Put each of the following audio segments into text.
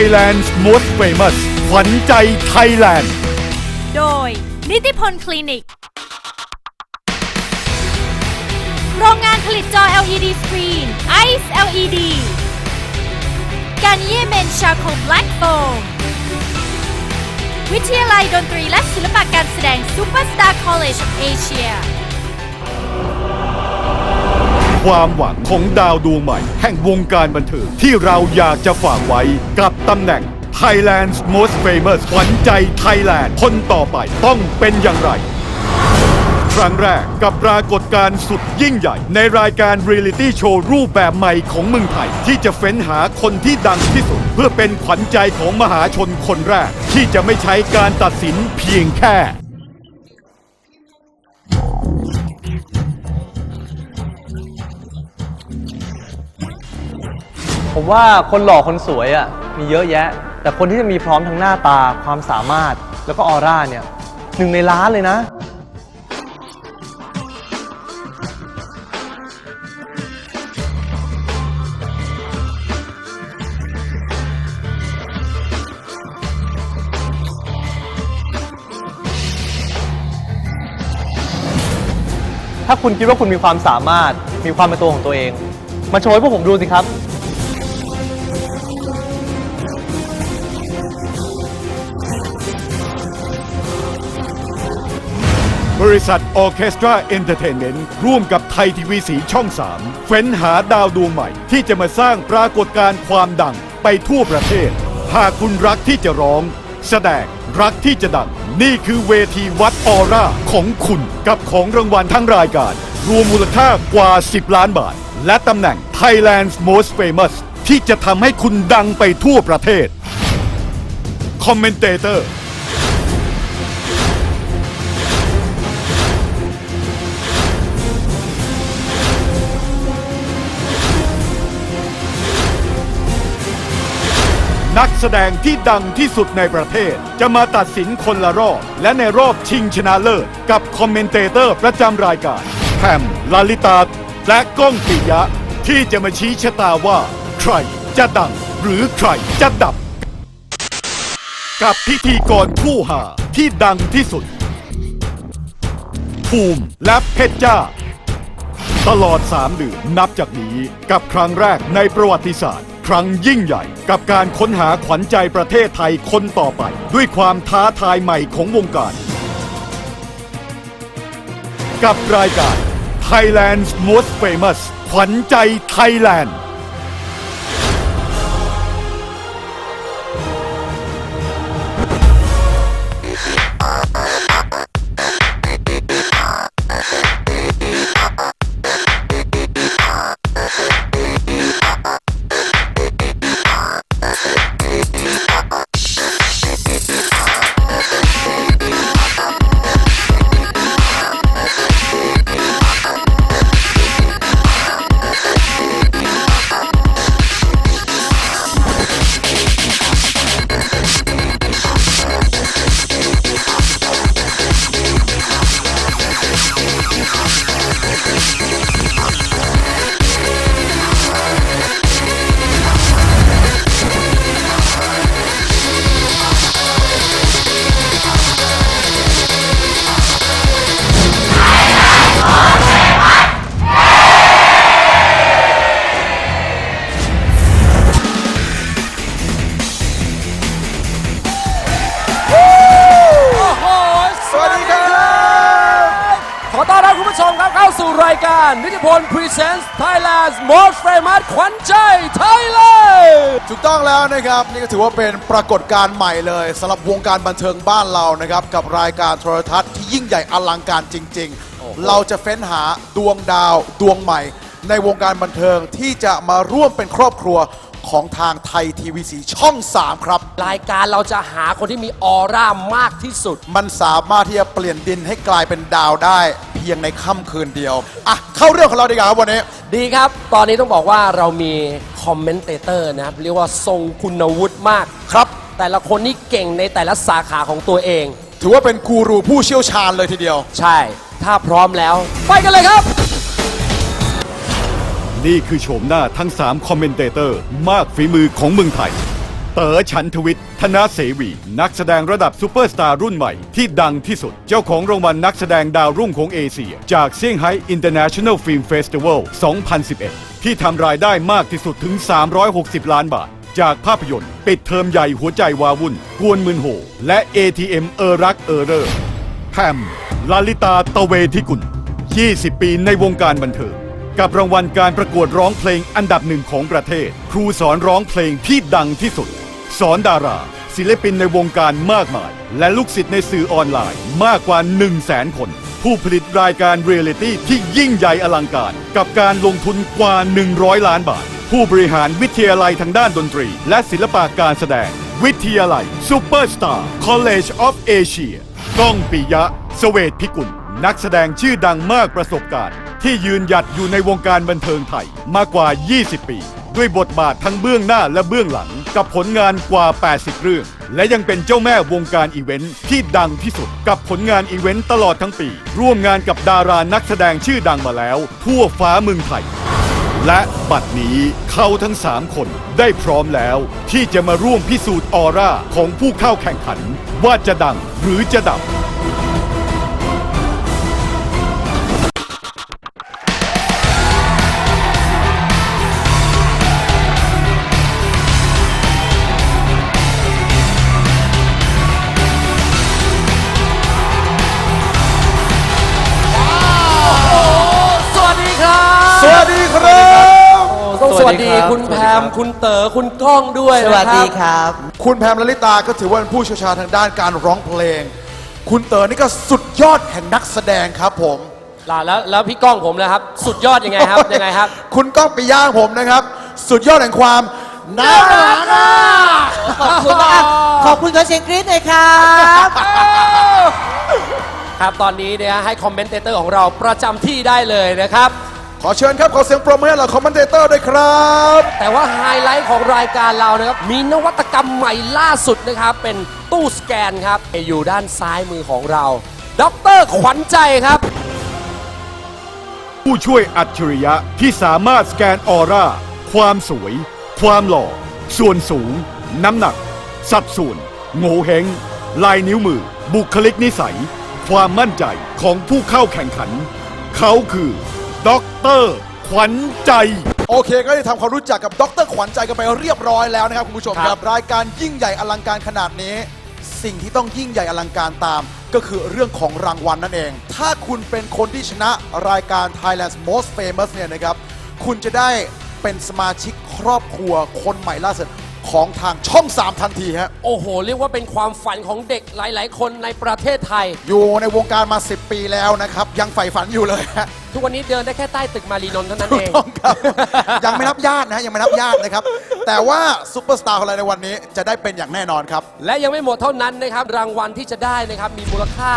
Thailand's most famous ขวัญใจไทยแลนด์ โดย นิติพลคลินิก โรงงานผลิตจอ LED สกรีน Ice LED การเย่เมนชาโค Black Foam วิทยาลัยดนตรีและศิลปะการแสดง Superstar College of Asia ความหวังของดาวดวงใหม่ แห่งวงการบันเทิงที่เราอยากจะฝากไว้กับตำแหน่ง Thailand's most famous ขวัญใจไทยแลนด์คนต่อไปต้องเป็นอย่างไร ครั้งแรกกับปรากฏการณ์สุดยิ่งใหญ่ ในรายการ r รี a l i ตี้โชว์รูปแบบใหม่ของเมืองไทย ที่จะเฟ้นหาคนที่ดังที่สุด เพื่อเป็นขวัญใจของมหาชนคนแรก ที่จะไม่ใช้การตัดสินเพียงแค่ ผมว่าคนหล่อคนสวยอะมีเยอะแยะ แต่คนที่จะมีพร้อมทั้งหน้าตาความสามารถแล้วก็ออร่าเนี่ยหนึ่งในล้านเลยนะ ถ้าคุณคิดว่าคุณมีความสามารถมีความเป็นตัวของตัวเอง มาโชว์ให้พวกผมดูสิครับ ริษัทออเคสตราเอนเตอร์เทนเมนต์ร่วมกับไทยทีวีสีช่อง 3 เฟ้นหาดาวดวงใหม่ ที่จะมาสร้างปรากฏการณ์ความดังไปทั่วประเทศ หากคุณรักที่จะร้อง แสดงรักที่จะดัง นี่คือเวทีวัดออร่าของคุณกับของรางวัลทั้งรายการ รวมมูลค่ากว่า 10 ล้านบาท และตำแหน่ง Thailand's Most Famous ที่จะทำให้คุณดังไปทั่วประเทศคอมเมนเตเตอร์ นักแสดงที่ดังที่สุดในประเทศ จะมาตัดสินคนละรอบ และในรอบชิงชนะเลิศ กับคอมเมนเตเตอร์ประจำรายการแพมลาลิตา และก้องปิยะ ที่จะมาชี้ชะตาว่า ใครจะดัง หรือใครจะดับ กับพิธีกรผู้หาที่ดังที่สุด ภูมิและเพชรจ้า ตลอด 3 เดือนนับจากนี้กับครั้งแรกในประวัติศาสตร์ ครั้งยิ่งใหญ่ กับการค้นหาขวัญใจประเทศไทยคนต่อไป ด้วยความท้าทายใหม่ของวงการ กับรายการ Thailand's Most Famous ขวัญใจไทยแลนด์ การนิติพล Presents Thailand's Most Famous ขวัญใจ Thailand ถูกต้องแล้วนะครับนี่ก็ถือว่าเป็นปรากฏการณ์ใหม่เลยสำหรับวงการบันเทิงบ้านเรานะครับกับรายการโทรทัศน์ที่ยิ่งใหญ่อลังการจริง ๆ เราจะเฟ้นหาดวงดาวดวงใหม่ ในวงการบันเทิงที่จะมาร่วมเป็นครอบครัว ของทางไทยทีวีสีช่อง 3 ครับ รายการเราจะหาคนที่มีออร่ามากที่สุด มันสามารถที่จะเปลี่ยนดินให้กลายเป็นดาวได้ เพียงในค่ำคืนเดียว อะ เข้าเรื่องของเราดีกว่าครับวันนี้ ดีครับ ตอนนี้ต้องบอกว่าเรามีคอมเมนเตเตอร์นะครับ เรียกว่าทรงคุณวุฒิมาก ครับ แต่ละคนนี่เก่งในแต่ละสาขาของตัวเอง ถือว่าเป็นกูรูผู้เชี่ยวชาญเลยทีเดียว ใช่ ถ้าพร้อมแล้ว ไปกันเลยครับ นี่คือโฉมหน้าทั้ง 3 คอมเมนเตเตอร์ มากฝีมือของเมืองไทย เต๋อฉันทวิทย์ธนาเสวี นักแสดงระดับซูเปอร์สตาร์รุ่นใหม่ ที่ดังที่สุด เจ้าของรางวัลนักแสดงดาวรุ่งของเอเชีย จากเซี่ยงไฮ้ International Film Festival 2011 ที่ทำรายได้มากที่สุดถึง 360 ล้านบาท จากภาพยนตร์ ปิดเทอมใหญ่หัวใจวาวุ่น กวนมืนโห และ ATM เออรักเออเรอร์แพมลลิตาตะเวทิกุล 20 ปีในวงการบันเทิง กับรางวัลการประกวดร้องเพลงอันดับหนึ่งของประเทศ ครูสอนร้องเพลงที่ดังที่สุด สอนดารา ศิลปินในวงการมากมาย และลูกศิษย์ในสื่อออนไลน์มากกว่า 1 0 0 0 0แสนคน ผู้ผลิตรายการเรียลิตี้ที่ยิ่งใหญ่อลังการ กับการลงทุนกว่า 100 ล้านบาท ผู้บริหารวิทยาลัยทางด้านดนตรี และศิลปะการแสดง วิทยาลัยซูเปอร์สตาร์ College of Asia ก้องปิยะสเวทพิกุล นักแสดงชื่อดังมากประสบการณ์ ที่ยืนหยัดอยู่ในวงการบันเทิงไทยมากกว่า 20 ปี ด้วยบทบาททั้งเบื้องหน้าและเบื้องหลัง กับผลงานกว่า 80 เรื่อง และยังเป็นเจ้าแม่วงการอีเวนท์ที่ดังที่สุด กับผลงานอีเวนต์ตลอดทั้งปี ร่วมงานกับดารานักแสดงชื่อดังมาแล้ว ทั่วฟ้าเมืองไทย และบัดนี้เขาทั้ง 3 คนได้พร้อมแล้ว ที่จะมาร่วมพิสูจน์ออร่าของผู้เข้าแข่งขัน ว่าจะดังหรือจะดับ มบคุณเต๋อคุณก้องด้วยสนะวัสคดีรับครับ คุณแพมลลิตาก็ถือว่าเป็นผู้เชี่ยวชาญทางด้านการร้องเพลง คุณเต๋อนี่ก็สุดยอดแห่งนักแสดงครับผมล่ะแล้วแล้วพี่ก้องผมนะครับ สุดยอดยังไงครับยังไงครับ คุณก้องปิย่างผมนะครับ สุดยอดแห่งความน่ารักอะขอบคุณมากขอบคุณขอเสียงกรี๊ดหน่อยครับ ครับตอนนี้เนี่ยให้คอมเมนเตเตอร์ของเราประจำที่ได้เลยนะครับ ขอเชิญครับขอเสียงปรบมือให้เหล่าคอมเมนเตเตอร์ด้วยครับ แต่ว่าไฮไลท์ของรายการเรานะครับ มีนวัตกรรมใหม่ล่าสุดนะครับ เป็นตู้สแกนครับ อยู่ด้านซ้ายมือของเราดรขวัญใจครับ ผู้ช่วยอัจฉริยะที่สามารถสแกนออร่า ความสวย ความหล่อ ส่วนสูง น้ำหนัก สัดส่วน โงเฮงลายนิ้วมือ บุคลิกนิสัย ความมั่นใจของผู้เข้าแข่งขัน เขาคือ ด็อกเตอร์ขวัญใจ โอเคก็ได้ทำความรู้จักกับดรขวัญใจกันไปเรียบร้อยแล้วนะครับคุณผู้ชมคครัรับบรายการยิ่งใหญ่อลังการขนาดนี้ สิ่งที่ต้องยิ่งใหญ่อลังการตาม ก็คือเรื่องของรางวัลนั่นเอง ถ้าคุณเป็นคนที่ชนะรายการ Thailand's Most Famous เนี่ยนะครับ คุณจะได้เป็นสมาชิกครอบครัวคนใหม่ล่าสุด ของทางช่อง 3 ทันทีฮะ โอ้โห เรียกว่าเป็นความฝันของเด็กหลาย ๆ คนในประเทศไทย อยู่ในวงการมา 10 ปีแล้วนะครับ ยังใฝ่ฝันอยู่เลยฮะทุกวันนี้เดินได้แค่ใต้ตึกมารีนนท์เท่านั้นถูเอกงต้องครับ ยังไม่นับญาตินะฮะยังไม่นับญาตินะครับ แต่ว่าซุปเปอร์สตาร์ของเราในวันนี้จะได้เป็นอย่างแน่นอนครับ และยังไม่หมดเท่านั้นนะครับ รางวัลที่จะได้นะครับ มีมูลค่า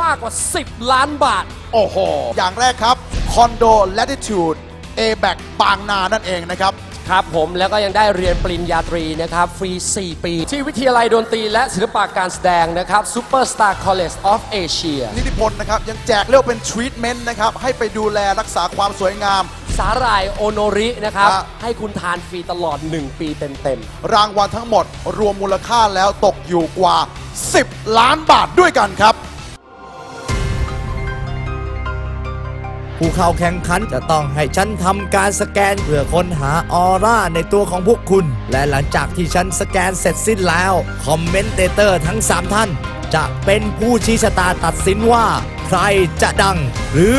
มากกว่า 10 ล้านบาท โอ้โห อย่างแรกครับคอนโด Latitude A b a c บางนานั่นเองนะครับ ครับผมแล้วก็ยังได้เรียนปริญญาตรีนะครับ ฟรี 4 ปี ที่วิทยาลัยดนตรีและศิลปะการแสดงนะครับ Superstar College of Asia นิติพลนะครับ ยังแจกเรียกว่าเป็นทรีทเมนต์นะครับ ให้ไปดูแลรักษาความสวยงาม สาหร่ายโอโนรินะครับ ครับ ให้คุณทานฟรีตลอด 1 ปีเต็มรางวัลทั้งหมด รวมมูลค่าแล้วตกอยู่กว่า 10 ล้านบาทด้วยกันครับ ผู้เข้าแข่งขันจะต้องให้ฉันทำการสแกนเพื่อค้นหาออร่าในตัวของพวกคุณ และหลังจากที่ฉันสแกนเสร็จสิ้นแล้ว คอมเมนเตเตอร์ทั้ง 3 ท่าน จะเป็นผู้ชี้ชะตาตัดสินว่า ใครจะดัง หรือ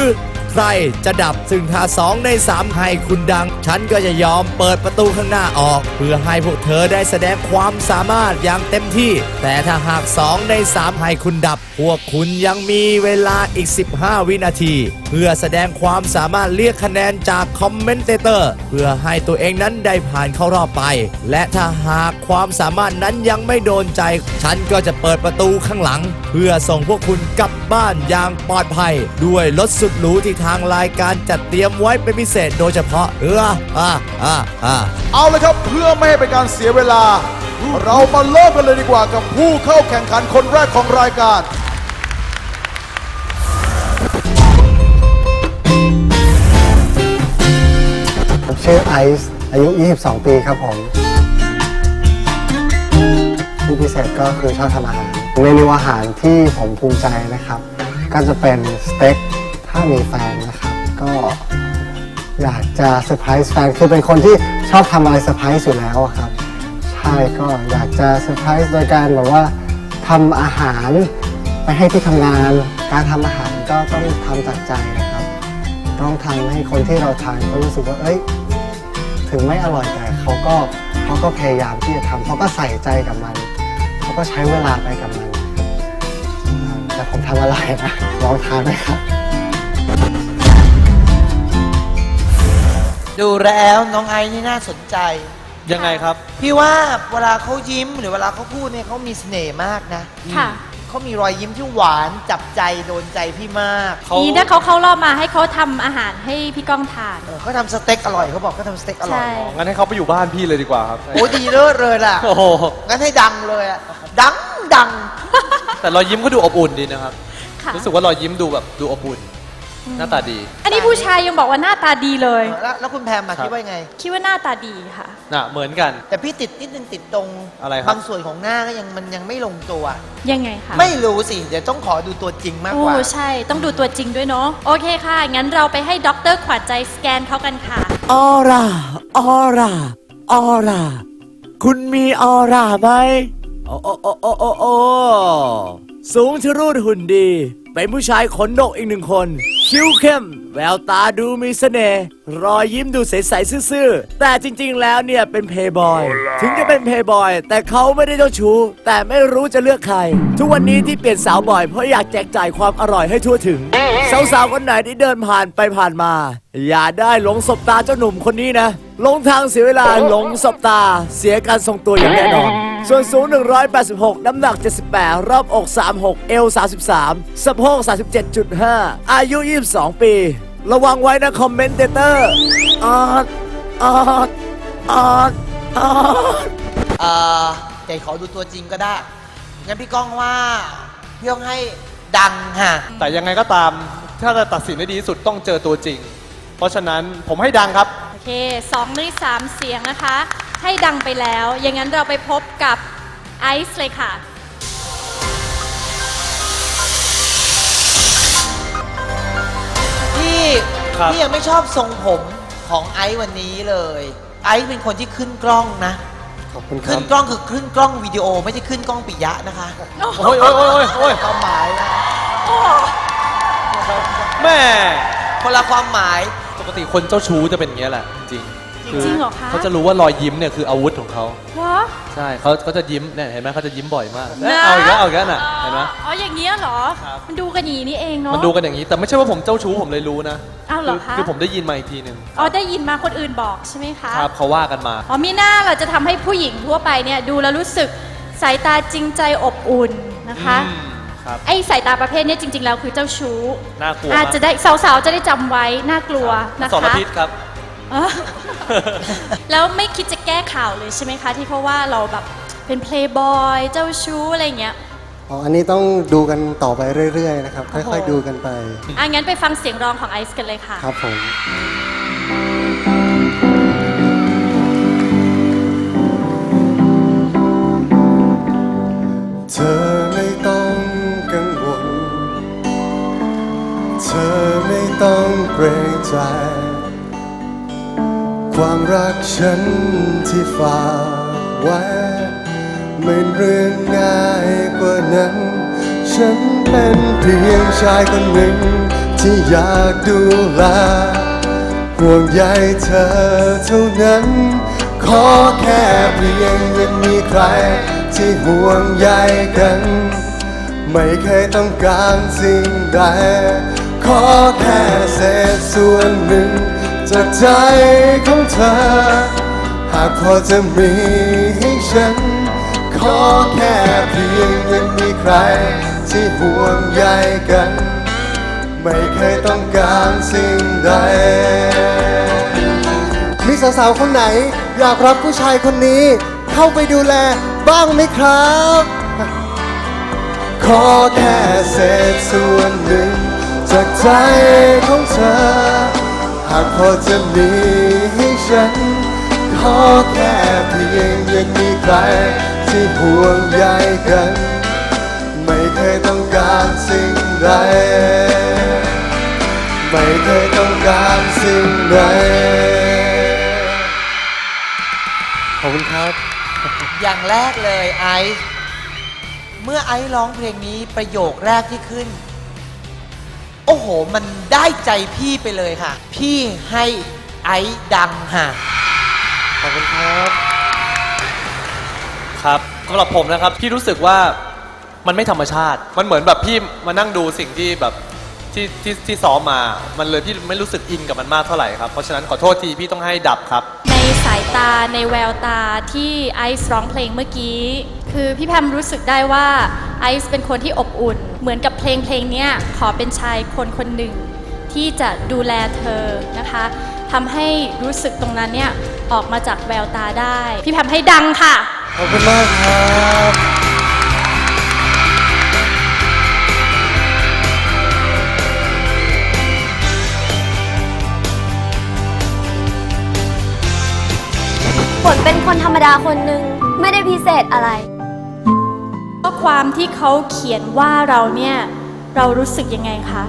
ใคใครจะดับซึ่งถ้าสองในสามให้คุณดัง ฉันก็จะยอมเปิดประตูข้างหน้าออก เพื่อให้พวกเธอได้แสดงความสามารถอย่างเต็มที่ แต่ถ้าหากสองในสามให้คุณดับ พวกคุณยังมีเวลาอีก 15 วินาทีเพื่อแสดงความสามารถเรียกคะแนนจากคอมเมนเตอร์เพื่อให้ตัวเองนั้นได้ผ่านเข้ารอบไป และถ้าหากความสามารถนั้นยังไม่โดนใจ ฉันก็จะเปิดประตูข้างหลัง เพื่อส่งพวกคุณกลับบ้านอย่างปลอดภัย ด้วยรถสุดหรูที่ทางรายการจัดเตรียมไว้เป็นพิเศษโดยเฉพาะเอออ่าอ่าอ่าเอาเลยครับเพื่อไม่ให้เป็นการเสียเวลา เรามาเริ่มกันเลยดีกว่ากับผู้เข้าแข่งขันคนแรกของรายการ ชื่อไอซ์อายุ 22 ปีครับผมที่พิเศษก็คือชอบทำอาหารเมนูอาหารที่ผมภูมิใจนะครับ ก็จะเป็นสเต็กถ้ามีแฟนนะครับ ก็อยากจะเซอร์ไพรส์แฟนคือเป็นคนที่ชอบทำอะไรเซอร์ไพรส์อยู่แล้วครับ ใช่ก็อยากจะเซอร์ไพรส์โดยการแบบว่าทำอาหารไปให้ที่ทำงาน การทำอาหารก็ต้องทำจากใจนะครับ ต้องทำให้คนที่เราทานเขารู้สึกว่าเอ้ย ถึงไม่อร่อยแต่เขาก็เขาก็พยายามที่จะทำเขาก็ใส่ใจกับมัน เขาก็ใช้เวลาไปกับมันอ่าแต่ผมทำอร่อยนะลองทานไหมครับ ดูแล้วน้องไอซ์นี่น่าสนใจ ยังไงครับ พี่ว่าเวลาเขายิ้มหรือเวลาเขาพูดเนี่ยเขามีเสน่ห์มากนะ ค่ะ เขามีรอยยิ้มที่หวานจับใจโดนใจพี่มากเขานี่ถ้าเขาเข้ารอบมาให้เขาทำอาหารให้พี่ก้องทาน เออเขาทำสเต็กอร่อยเขาบอกเขาทำสเต็กอร่อยใช่ งั้นให้เขาไปอยู่บ้านพี่เลยดีกว่าครับ โอ้ดีเลิศเลยล่ะ โอ้โห งั้นให้ดังเลยอะดังดังแต่รอยยิ้มก็ดูอบอุ่นดีนะครับ ค่ะ รู้สึกว่ารอยยิ้มดูแบบดูอบอุ่น หน้าตาดีอันนี้ผู้ชายยังบอกว่าหน้าตาดีเลย แล้วแล้วคุณแพมมาครับคิดว่ายังไง คิดว่าหน้าตาดีค่ะ น่ะเหมือนกัน แต่พี่ติดนิดนึงติดตรงอะไรครับ บางส่วนของหน้าก็ยังมันยังไม่ลงตัว ยังไงคะไม่รู้สิเดี๋ยวต้องขอดูตัวจริงมากโอ้กว่า ใช่ต้องดูตัวจริงด้วยเนาะโอเคค่ะ งั้นเราไปให้ด็อกเตอร์ขวัญใจสแกนเขากันค่ะ ออร่า ออร่า ออร่า คุณมีออร่าไหมโอ้โอ้โอ้โอ้โอ้โอ้สูงชะรูดหุ่นดี เป็นผู้ชายขนดกอีกหนึ่งคน คิ้วเข้ม แววตาดูมีเสน่ห์รอยยิ้มดูใสๆซื่อๆ แต่จริงๆแล้วเนี่ยเป็นเพย์บอย ถึงจะเป็นเพย์บอย แต่เขาไม่ได้เจ้าชู้ แต่ไม่รู้จะเลือกใคร ทุกวันนี้ที่เปลี่ยนสาวบ่อยเพราะอยากแจกจ่ายความอร่อยให้ทั่วถึง สาวๆคนไหนที่เดินผ่านไปผ่านมา อย่าได้หลงสบตาเจ้าหนุ่มคนนี้นะห ลงทางเสียเวลาหลงสบตา เสียการทรงตัวอย่างแน่นอน ส่วนสูง 186 น้ำหนัก 78 รอบอก 36 เอว 33 สะโพก 37.5 อายุ 22 ปี ระวังไว้นะคอมเมนเตเตอร์ออดออดออดออดเอ่อใจขอดูตัวจริงก็ได้ งั้นพี่ก้องว่าพี่ก้องให้ดังค่ะ แต่ยังไงก็ตาม ถ้าจะตัดสินได้ดีที่สุดต้องเจอตัวจริง เพราะฉะนั้นผมให้ดังครับโอ เคสองในสามเสียงนะคะ ให้ดังไปแล้ว อย่างนั้นเราไปพบกับไอซ์เลยค่ะพี่ครับ พี่ยังไม่ชอบทรงผมของไอซ์วันนี้เลย ไอซ์เป็นคนที่ขึ้นกล้องนะ ขอบคุณคขึ้รันบกล้องคือขึ้นกล้องวิดีโอไม่ใช่ขึ้นกล้องปิยะนะคะโอ้ยโอ้ยโอ้ยโอ้ยโอ้ยความหมายนะแม่คนละความหมาย ปกติคนเจ้าชู้จะเป็นอย่างเงี้ยแหละจริงๆจริงเหรอคะ เขาจะรู้ว่ารอยยิ้มเนี่ยคืออาวุธของเขา วะใช่เขาเขาจะยิ้มเนี่ยเห็นไหมเขาจะยิ้มบ่อยมากนะเอาอีกแล้วเอาอีกแล้วน่ะเห็นไหม อ๋ออย่างเงี้ยเหรอ ครับ มันดูกันอย่างนี้นี่เองเนาะ มันดูกันอย่างนี้แต่ไม่ใช่ว่าผมเจ้าชู้ผมเลยรู้นะอ้าวเหรอคะ คือผมได้ยินมาอีกทีหนึ่งอ๋อได้ยินมาคนอื่นบอกใช่ไหมคะครับเขาว่ากันมา อ๋อมีหน้าเราจะทำให้ผู้หญิงทั่วไปเนี่ยดูแล้วรู้สึกสายตาจริงใจอบอุ่นนะคะ อืม ครับไอ้สายตาประเภทเนี้ยจริง ๆ แล้วคือเจ้าชู้น่ากลัวอาจมากจะได้สาวๆจะได้จำไว้น่ากลัวนะคะสารพิษครับเออแล้วไม่คิดจะแก้ข่าวเลยใช่ไหมคะ ที่เขาว่าเราแบบเป็นเพลย์บอยเจ้าชู้อะไรอย่างเงี้ย อ๋ออันนี้ต้องดูกันต่อไปเรื่อยๆนะครับ โอ้โห ค่อยๆดูกันไป อะงั้นไปฟังเสียงร้องของไอซ์กันเลยค่ะ ครับผม ใจ ความรักฉันที่ฝากไว้ไม่เรื่องง่ายกว่านั้น ฉันเป็นเพียงชายคนหนึ่งที่ที่อยากดูแลห่วงใยเธอเท่านั้น ขอแค่เพียงยังมีใคร ที่ห่วงใยกัน ไม่เคยต้องการสิ่งใด ขอแค่เศษส่วนหนึ่ง จากใจของเธอ หากพอจะมีให้ฉัน ขอแค่เพียงยังมีใคร ที่ห่วงใยกัน ไม่เคยต้องการสิ่งใด มีสาวๆคนไหน อยากรับผู้ชายคนนี้ เข้าไปดูแลบ้างไหมครับ ขอแค่เศษส่วนหนึ่ง จากใจของเธอ หากพอจะมีให้ฉัน ขอแค่เพียงยังมีใครที่ห่วงใยกัน ไม่เคยต้องการสิ่งใด ไม่เคยต้องการสิ่งใด ขอบคุณครับ อย่างแรกเลยไอซ์เมื่อไอซ์ร้องเพลงนี้ประโยคแรกที่ขึ้น โอ้โห มันได้ใจพี่ไปเลยค่ะ พี่ให้ไอซ์ดังค่ะ ขอบคุณครับ ครับสำหรับผมนะครับพี่รู้สึกว่ามันไม่ธรรมชาติ มันเหมือนแบบพี่มานั่งดูสิ่งที่แบบที่ที่ที่ซ้อมมา มันเลยพี่ไม่รู้สึกอินกับมันมากเท่าไหร่ครับ เพราะฉะนั้นขอโทษทีพี่ต้องให้ดับครับ สายตาในแววตาที่ไอซ์ร้องเพลงเมื่อกี้ คือพี่แพมรู้สึกได้ว่าไอซ์เป็นคนที่อบอุ่น เหมือนกับเพลงเพลงเนี้ยขอเป็นชายคนคนหนึ่ง ที่จะดูแลเธอนะคะทำให้รู้สึกตรงนั้นเนี่ยออกมาจากแววตาได้ พี่แพมให้ดังค่ะ ขอบคุณมากครับ เป็นคนธรรมดาคนหนึ่งไม่ได้พิเศษอะไร ข้อความที่เขาเขียนว่าเราเนี่ย เรารู้สึกยังไงคะ